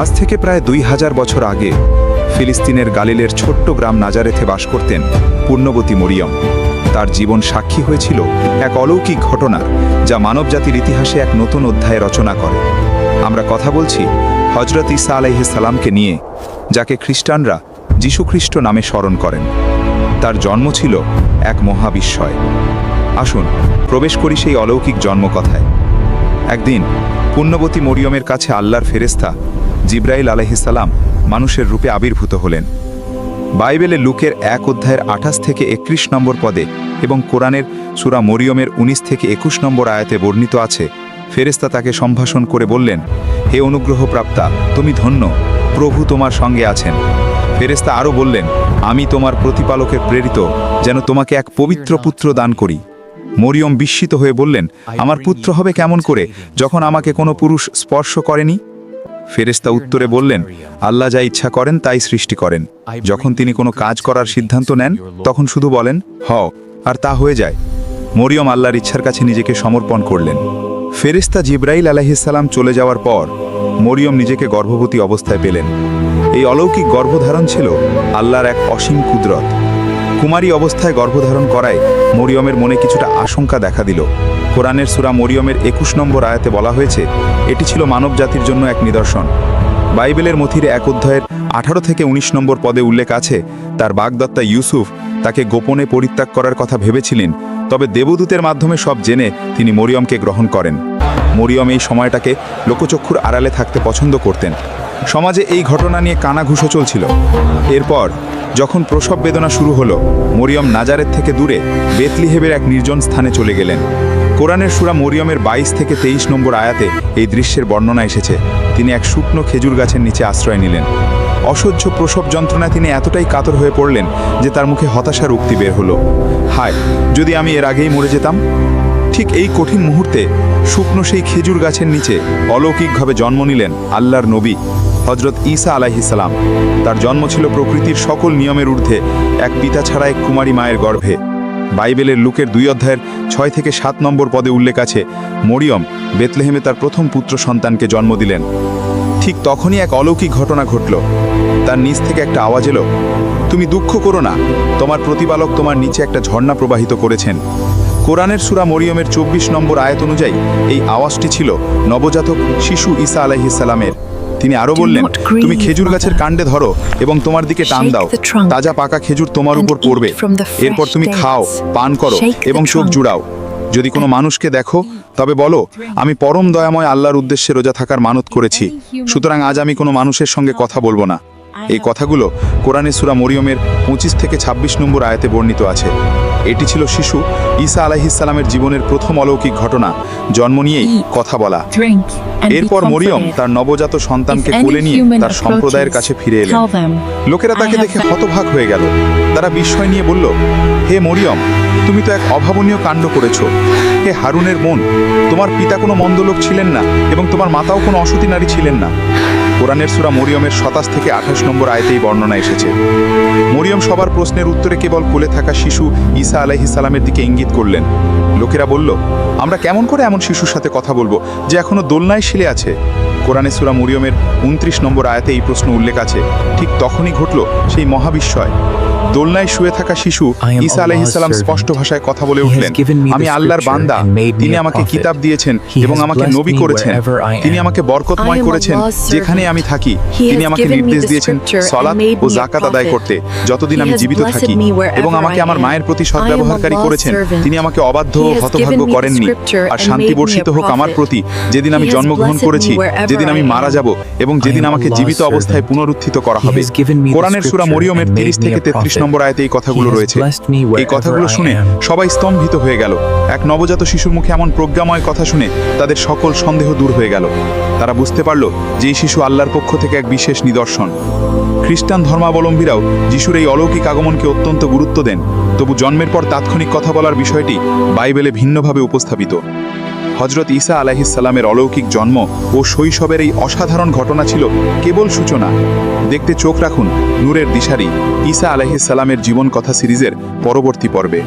আজ থেকে প্রায় দুই হাজার বছর আগে ফিলিস্তিনের গালিলের ছোট্ট গ্রাম নাজারেথে বাস করতেন পূর্ণবতী মরিয়ম। তার জীবন সাক্ষী হয়েছিল এক অলৌকিক ঘটনার যা মানবজাতির ইতিহাসে এক নতুন অধ্যায় রচনা করে। আমরা কথা বলছি হজরত ইসা আলাইহিস সালামকে নিয়ে, যাকে খ্রিস্টানরা যীশুখ্রিস্ট নামে স্মরণ করেন। তার জন্ম ছিল এক মহাবিস্ময়। আসুন, প্রবেশ করি সেই অলৌকিক জন্মকথায়। একদিন পুণ্যবতী মরিয়মের কাছে আল্লাহর ফেরেস্তা জিব্রাইল আলহিসাল্লাম মানুষের রূপে আবির্ভূত হলেন। বাইবেলে লুকের এক অধ্যায়ের আঠাশ থেকে একত্রিশ নম্বর পদে এবং কোরআনের সুরা মরিয়মের ১৯ থেকে একুশ নম্বর আয়াতে বর্ণিত আছে ফেরেস্তা তাকে সম্ভাষণ করে বললেন, হে অনুগ্রহ প্রাপ্তা তুমি ধন্য, প্রভু তোমার সঙ্গে আছেন। ফেরেস্তা আরও বললেন, আমি তোমার প্রতিপালকের প্রেরিত, যেন তোমাকে এক পবিত্র পুত্র দান করি। মরিয়ম বিস্মিত হয়ে বললেন, আমার পুত্র হবে কেমন করে, যখন আমাকে কোনো পুরুষ স্পর্শ করেনি? ফেরেস্তা উত্তরে বললেন, আল্লাহ যা ইচ্ছা করেন তাই সৃষ্টি করেন। যখন তিনি কোনো কাজ করার সিদ্ধান্ত নেন, তখন শুধু বলেন হ আর তা হয়ে যায়। মরিয়ম আল্লাহর ইচ্ছার কাছে নিজেকে সমর্পণ করলেন। ফেরেস্তা জিব্রাইল আলাহিসাল্লাম চলে যাওয়ার পর, মরিয়ম নিজেকে গর্ভবতী অবস্থায় পেলেন। এই অলৌকিক গর্ভধারণ ছিল আল্লাহর এক অসীম কুদরত। কুমারী অবস্থায় গর্ভধারণ করায় মরিয়মের মনে কিছুটা আশঙ্কা দেখা দিল। কোরআনের সুরা মরিয়মের একুশ নম্বর আয়াতে বলা হয়েছে, এটি ছিল মানব জাতির জন্য এক নিদর্শন। বাইবেলের মথির এক অধ্যায়ের আঠারো থেকে ১৯ নম্বর পদে উল্লেখ আছে, তার বাগদত্তা ইউসুফ তাকে গোপনে পরিত্যাগ করার কথা ভেবেছিলেন, তবে দেবদূতের মাধ্যমে সব জেনে তিনি মরিয়মকে গ্রহণ করেন। মরিয়ম এই সময়টাকে লোকচক্ষুর আড়ালে থাকতে পছন্দ করতেন। সমাজে এই ঘটনা নিয়ে কানাঘুষো চলছিল। এরপর, যখন প্রসব বেদনা শুরু হলো, মরিয়ম নাজারের থেকে দূরে বেতলিহেবের এক নির্জন স্থানে চলে গেলেন। কোরআনের সুরা মরিয়মের বাইশ থেকে তেইশ নম্বর আয়াতে এই দৃশ্যের বর্ণনা এসেছে। তিনি এক শুকনো খেজুর গাছের নিচে আশ্রয় নিলেন। অসহ্য প্রসব যন্ত্রণায় তিনি এতটাই কাতর হয়ে পড়লেন যে তার মুখে হতাশার উক্তি বের হলো। হায়, যদি আমি এর আগেই মরে যেতাম? ঠিক এই কঠিন মুহূর্তে শুকনো সেই খেজুর গাছের নিচে অলৌকিকভাবে জন্ম নিলেন আল্লাহর নবী হজরত ঈসা আলাইহিসালাম তার জন্ম ছিল প্রকৃতির সকল নিয়মের ঊর্ধ্বে এক পিতা ছাড়া এক কুমারী মায়ের গর্ভে। বাইবেলের লুকের দুই অধ্যায়ের ছয় থেকে সাত নম্বর পদে উল্লেখ আছে, মরিয়ম বেতলেহেমে তার প্রথম পুত্র সন্তানকে জন্ম দিলেন। ঠিক তখনই এক অলৌকিক ঘটনা ঘটল। তার নিচ থেকে একটা আওয়াজ এলো, তুমি দুঃখ করো না, তোমার প্রতিপালক তোমার নিচে একটা ঝর্ণা প্রবাহিত করেছেন। কোরআনের সুরা মরিয়মের চব্বিশ নম্বর আয়াত অনুযায়ী এই আওয়াজটি ছিল নবজাতক শিশু ঈসা আলাইহিসালামের তিনি আরও বললেন তুমি খেজুর গাছের কাণ্ডে ধরো এবং তোমার দিকে টান দাও। তাজা পাকা খেজুর তোমার উপর পড়বে। এরপর তুমি খাও পান করো এবং চোখ জুড়াও। যদি কোনো মানুষকে দেখো তবে বলো আমি পরম দয়াময় আল্লাহর উদ্দেশ্যে রোজা থাকার মানত করেছি। সুতরাং আজ আমি কোনো মানুষের সঙ্গে কথা বলব না। এই কথাগুলো কোরআনে সুরা মরিয়মের পঁচিশ থেকে ২৬ নম্বর আয়াতে বর্ণিত আছে। এটি ছিল শিশু ঈসা আলাইহিসালামের জীবনের প্রথম অলৌকিক ঘটনা। জন্ম নিয়েই কথা বলা। এরপর মরিয়ম তার নবজাত সন্তানকে কোলে নিয়ে তার সম্প্রদায়ের কাছে ফিরে এলেন। লোকেরা তাকে দেখে হতভাগ হয়ে গেল। তারা বিস্ময় নিয়ে বলল হে মরিয়ম তুমি তো এক অভাবনীয় কাণ্ড করেছ। হে হারুনের মন তোমার পিতা কোনো মন্দলোক ছিলেন না এবং তোমার মাতাও কোনো অসতী নারী ছিলেন না। কোরআনের সুরা মরিয়মের সাতাশ থেকে আঠাশ নম্বর আয়তেই বর্ণনা এসেছে। মরিয়ম সবার প্রশ্নের উত্তরে কেবল কোলে থাকা শিশু ঈসা আলাইহিস সালামের দিকে ইঙ্গিত করলেন। লোকেরা বলল, আমরা কেমন করে এমন শিশুর সাথে কথা বলব যে এখনও দোলনায় শিলে আছে? কোরআনে সুরা মরিয়মের উনত্রিশ নম্বর আয়াতে এই প্রশ্ন উল্লেখ আছে। ঠিক তখনই ঘটল সেই মহাবিস্ময়। দোলনায় শুয়ে থাকা শিশু ঈসা আলাইহিসাল্লাম স্পষ্ট ভাষায় কথা বলে উঠলেন আমি আল্লাহর বান্দা তিনি আমাকে কিতাব দিয়েছেন এবং আমাকে নবী করেছেন। তিনি আমাকে বরকতময় করেছেন যেখানে আমি থাকি। তিনি আমাকে নির্দেশ দিয়েছেন সলাৎ ও জাকাত আদায় করতে যতদিন আমি জীবিত থাকি এবং আমাকে আমার মায়ের প্রতি সদ্ব্যবহারকারী করেছেন তিনি আমাকে অবাধ্য ও হতভাগ্য করেননি। আর শান্তি বর্ষিত হোক আমার প্রতি যেদিন আমি জন্মগ্রহণ করেছি যেদিন আমি মারা যাব এবং যেদিন আমাকে জীবিত অবস্থায় পুনরুত্থিত করা হবে। কোরআনের সুরা মরিয়মের তিরিশ থেকে তেত্রিশ নম্বর আয়তে এই কথাগুলো রয়েছে। এই কথাগুলো শুনে সবাই স্তম্ভিত হয়ে গেল। এক নবজাত শিশুর মুখে এমন প্রজ্ঞাময় কথা শুনে তাদের সকল সন্দেহ দূর হয়ে গেল। তারা বুঝতে পারল যে এই শিশু আল্লাহর পক্ষ থেকে এক বিশেষ নিদর্শন। খ্রিস্টান ধর্মাবলম্বীরাও যিশুর এই অলৌকিক আগমনকে অত্যন্ত গুরুত্ব দেন। তবু জন্মের পর তাৎক্ষণিক কথা বলার বিষয়টি বাইবেলে ভিন্নভাবে উপস্থাপিত। হজরত ঈসা আলাহিসাল্লামের অলৌকিক জন্ম ও শৈশবের এই অসাধারণ ঘটনা ছিল কেবল সূচনা। দেখতে চোখ রাখুন, নূরের দিশারি ঈসা আলাহিসাল্লামের জীবন কথা সিরিজের পরবর্তী পর্বে।